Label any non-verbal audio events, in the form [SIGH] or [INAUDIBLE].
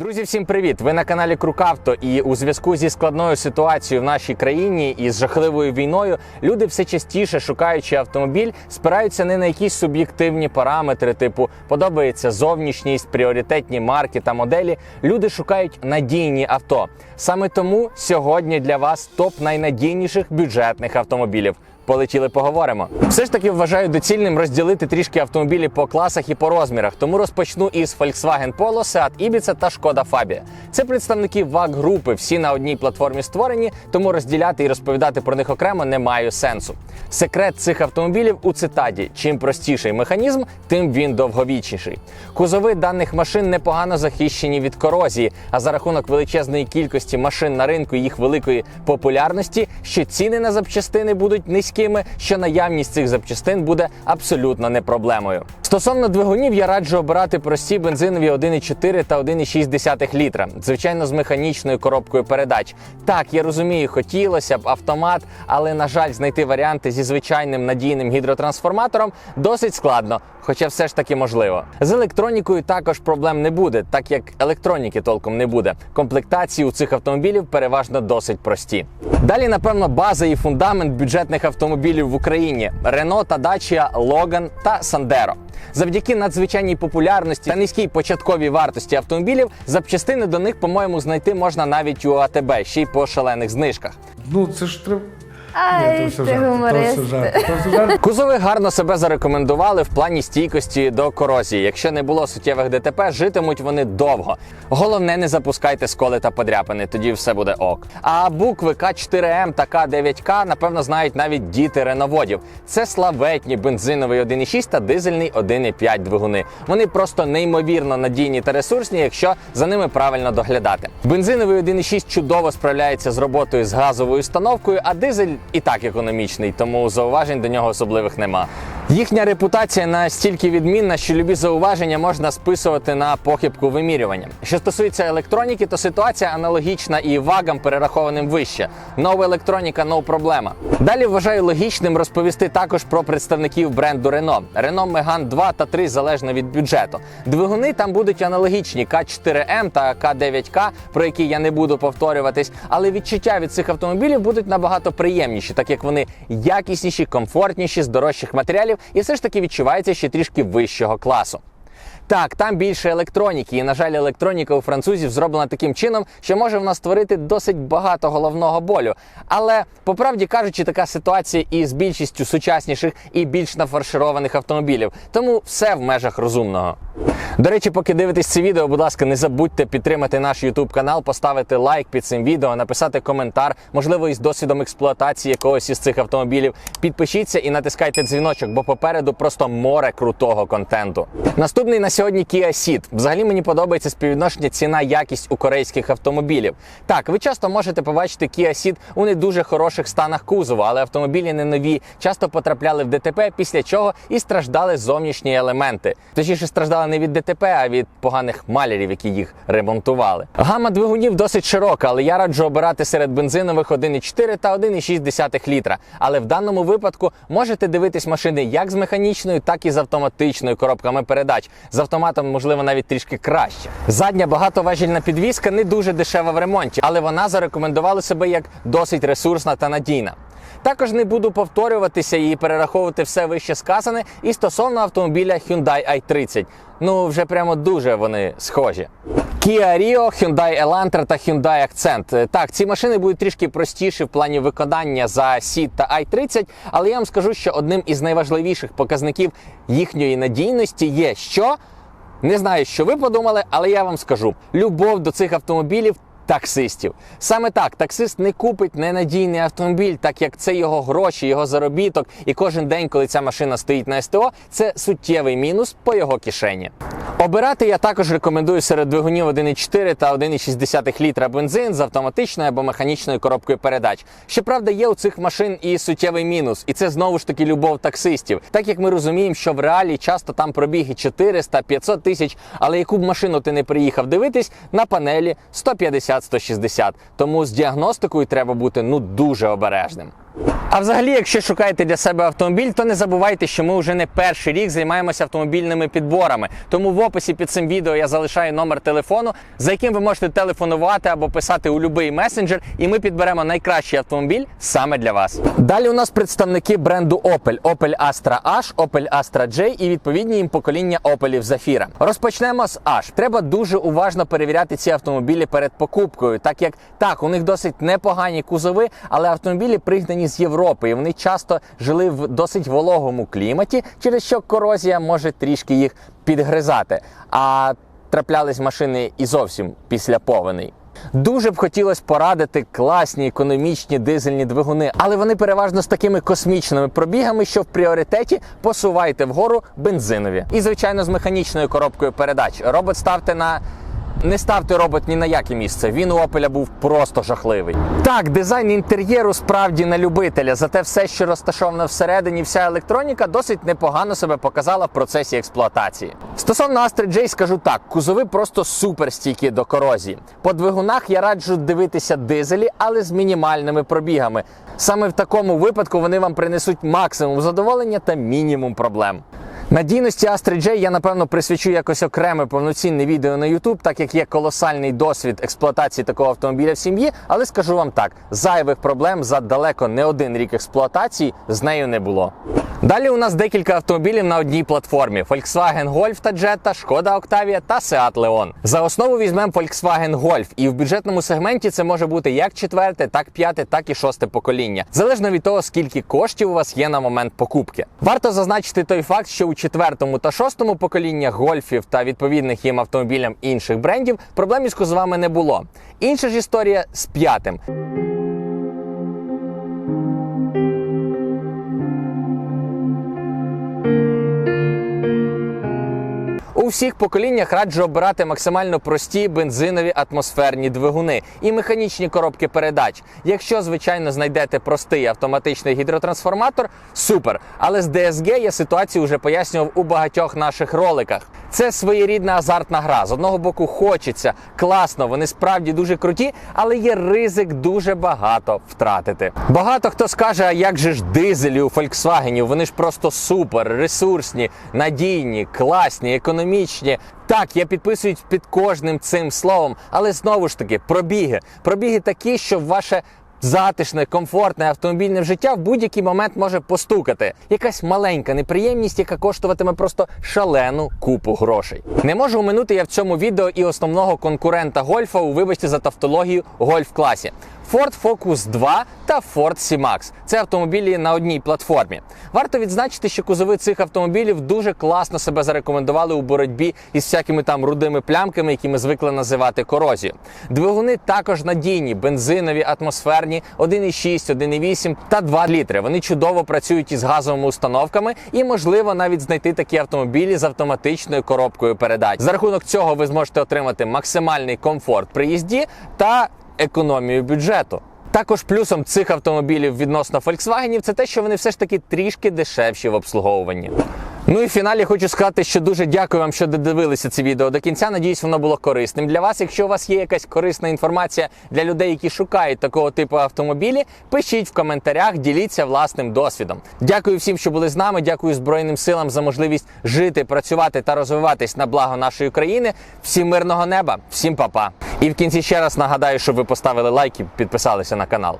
Друзі, всім привіт! Ви на каналі Крукавто. І у зв'язку зі складною ситуацією в нашій країні і з жахливою війною люди все частіше, шукаючи автомобіль, спираються не на якісь суб'єктивні параметри, типу подобається зовнішність, пріоритетні марки та моделі. Люди шукають надійні авто. Саме тому сьогодні для вас топ найнадійніших бюджетних автомобілів. Полетіли, поговоримо. Все ж таки вважаю доцільним розділити трішки автомобілі по класах і по розмірах. Тому розпочну із Volkswagen Polo, Seat Ibiza та Шкода Fabia. Це представники ваг групи, всі на одній платформі створені, тому розділяти і розповідати про них окремо не маю сенсу. Секрет цих автомобілів у цитаді: чим простіший механізм, тим він довговічніший. Кузови даних машин непогано захищені від корозії, а за рахунок величезної кількості машин на ринку і їх великої популярності, що ціни на запчастини будуть низькими, що наявність цих запчастин буде абсолютно не проблемою. Стосовно двигунів, я раджу обирати прості бензинові 1,4 та 1,6 літра, звичайно, з механічною коробкою передач. Так, я розумію, хотілося б автомат, але на жаль, знайти варіанти зі звичайним надійним гідротрансформатором досить складно, хоча все ж таки можливо. З електронікою також проблем не буде, так як електроніки толком не буде. Комплектації у цих автомобілів переважно досить прості. Далі, напевно, база і фундамент бюджетних автомобілів в Україні: Renault та Dacia Logan та Sandero. Завдяки надзвичайній популярності та низькій початковій вартості автомобілів запчастини до них, по-моєму, знайти можна навіть у АТБ, ще й по шалених знижках. Ну, це ж треба. Ай, Ні, то все ти то то. [LAUGHS] Кузови гарно себе зарекомендували в плані стійкості до корозії. Якщо не було суттєвих ДТП, житимуть вони довго. Головне, не запускайте сколи та подряпини, тоді все буде ок. А букви К4М та К9К, напевно, знають навіть діти реноводів. Це славетні бензиновий 1,6 та дизельний 1,5 двигуни. Вони просто неймовірно надійні та ресурсні, якщо за ними правильно доглядати. Бензиновий 1,6 чудово справляється з роботою з газовою установкою, а дизель і так економічний, тому зауважень до нього особливих нема. Їхня репутація настільки відмінна, що любі зауваження можна списувати на похибку вимірювання. Що стосується електроніки, то ситуація аналогічна і вагам перерахованим вище. Нова електроніка, no проблема. Далі вважаю логічним розповісти також про представників бренду Renault. Renault Megane 2 та 3 залежно від бюджету. Двигуни там будуть аналогічні К4М та К9К, про які я не буду повторюватись, але відчуття від цих автомобілів будуть набагато приємніші, так як вони якісніші, комфортніші, з дорожчих матеріалів, і все ж таки відчувається ще трішки вищого класу. Так, там більше електроніки, і на жаль, електроніка у французів зроблена таким чином, що може в нас створити досить багато головного болю. Але по правді кажучи, така ситуація і з більшістю сучасніших і більш нафаршированих автомобілів. Тому все в межах розумного. До речі, поки дивитесь це відео, будь ласка, не забудьте підтримати наш YouTube канал, поставити лайк під цим відео, написати коментар, можливо, із досвідом експлуатації якогось із цих автомобілів. Підпишіться і натискайте дзвіночок, бо попереду просто море крутого контенту. Наступний на сьогодні Kia Ceed. Взагалі мені подобається співвідношення ціна-якість у корейських автомобілів. Так, ви часто можете побачити Kia Ceed у не дуже хороших станах кузова, але автомобілі не нові, часто потрапляли в ДТП, після чого і страждали зовнішні елементи. Точніше, страждали не від ДТП, а від поганих малярів, які їх ремонтували. Гама двигунів досить широка, але я раджу обирати серед бензинових 1,4 та 1,6 літра. Але в даному випадку можете дивитись машини як з механічною, так і з автоматичною коробками передач. З автоматом, можливо, навіть трішки краще. Задня багатоважільна підвізка не дуже дешева в ремонті, але вона зарекомендувала себе як досить ресурсна та надійна. Також не буду повторюватися і перераховувати все вище сказане і стосовно автомобіля Hyundai i30. Ну, вже прямо дуже вони схожі. Kia Rio, Hyundai Elantra та Hyundai Accent. Так, ці машини будуть трішки простіші в плані виконання за Ceed та i30, але я вам скажу, що одним із найважливіших показників їхньої надійності є що. Не знаю, що ви подумали, але я вам скажу: любов до цих автомобілів таксистів. Саме так, таксист не купить ненадійний автомобіль, так як це його гроші, його заробіток, і кожен день, коли ця машина стоїть на СТО, це суттєвий мінус по його кишені. Обирати я також рекомендую серед двигунів 1,4 та 1,6 літра бензин з автоматичною або механічною коробкою передач. Щоправда, є у цих машин і суттєвий мінус, і це знову ж таки любов таксистів. Так як ми розуміємо, що в реалі часто там пробіги 400-500 тисяч, але яку б машину ти не приїхав дивитись, на панелі 150-160. Тому з діагностикою треба бути ну дуже обережним. А взагалі, якщо шукаєте для себе автомобіль, то не забувайте, що ми вже не перший рік займаємося автомобільними підборами. Тому в описі під цим відео я залишаю номер телефону, за яким ви можете телефонувати або писати у будь-який месенджер, і ми підберемо найкращий автомобіль саме для вас. Далі у нас представники бренду Opel, Opel Astra H, Opel Astra J і відповідні їм покоління Opelів Zafira. Розпочнемо з H. Треба дуже уважно перевіряти ці автомобілі перед покупкою, так як так, у них досить непогані кузови, але автомобілі пригнані з Європи, і вони часто жили в досить вологому кліматі, через що корозія може трішки їх підгризати. А траплялись машини і зовсім після повеней. Дуже б хотілося порадити класні економічні дизельні двигуни, але вони переважно з такими космічними пробігами, що в пріоритеті посувайте вгору бензинові. І звичайно, з механічною коробкою передач. Робот ставте на. Не ставте робот ні на яке місце. Він у Опеля був просто жахливий. Так, дизайн інтер'єру справді на любителя, зате все, що розташовано всередині, вся електроніка досить непогано себе показала в процесі експлуатації. Стосовно Astra J скажу так: кузови просто супер стійкі до корозії. По двигунах я раджу дивитися дизелі, але з мінімальними пробігами. Саме в такому випадку вони вам принесуть максимум задоволення та мінімум проблем. Надійності Astra я напевно присвячу якось окреме повноцінне відео на YouTube, так як є колосальний досвід експлуатації такого автомобіля в сім'ї. Але скажу вам так: зайвих проблем за далеко не один рік експлуатації з нею не було. Далі у нас декілька автомобілів на одній платформі: Volkswagen Golf та Jetta, Шкода Octavia та Seat Leon. За основу візьмемо Volkswagen Golf, і в бюджетному сегменті це може бути як четверте, так п'яте, так і шосте покоління, залежно від того, скільки коштів у вас є на момент покупки. Варто зазначити той факт, що у четвертому та шостому поколіннях гольфів та відповідних їм автомобілям інших брендів проблем із кузовами не було. Інша ж історія з п'ятим. Всіх поколіннях раджу обирати максимально прості бензинові атмосферні двигуни і механічні коробки передач. Якщо, звичайно, знайдете простий автоматичний гідротрансформатор, супер. Але з DSG я ситуацію вже пояснював у багатьох наших роликах. Це своєрідна азартна гра. З одного боку, хочеться класно, вони справді дуже круті, але є ризик дуже багато втратити. Багато хто скаже, а як же ж дизелі у Volkswagen? Вони ж просто супер, ресурсні, надійні, класні, економічні. Так, я підписуюсь під кожним цим словом, але знову ж таки, пробіги. Пробіги такі, що ваше затишне, комфортне автомобільне життя в будь-який момент може постукати. Якась маленька неприємність, яка коштуватиме просто шалену купу грошей. Не можу оминути я в цьому відео і основного конкурента гольфа у вибачте за тавтологію гольф класі. Ford Focus 2 та Ford C-Max. Це автомобілі на одній платформі. Варто відзначити, що кузови цих автомобілів дуже класно себе зарекомендували у боротьбі із всякими там рудими плямками, які ми звикли називати корозією. Двигуни також надійні, бензинові, атмосферні, 1,6, 1,8 та 2 літри. Вони чудово працюють із газовими установками і можливо навіть знайти такі автомобілі з автоматичною коробкою передач. За рахунок цього ви зможете отримати максимальний комфорт при їзді та економію бюджету. Також плюсом цих автомобілів відносно Volkswagen це те, що вони все ж таки трішки дешевші в обслуговуванні. Ну і в фіналі хочу сказати, що дуже дякую вам, що додивилися це відео до кінця. Надіюсь, воно було корисним для вас. Якщо у вас є якась корисна інформація для людей, які шукають такого типу автомобілі, пишіть в коментарях, діліться власним досвідом. Дякую всім, що були з нами. Дякую Збройним силам за можливість жити, працювати та розвиватись на благо нашої країни. Всім мирного неба, всім па-па. І в кінці ще раз нагадаю, щоб ви поставили лайк і підписалися на канал.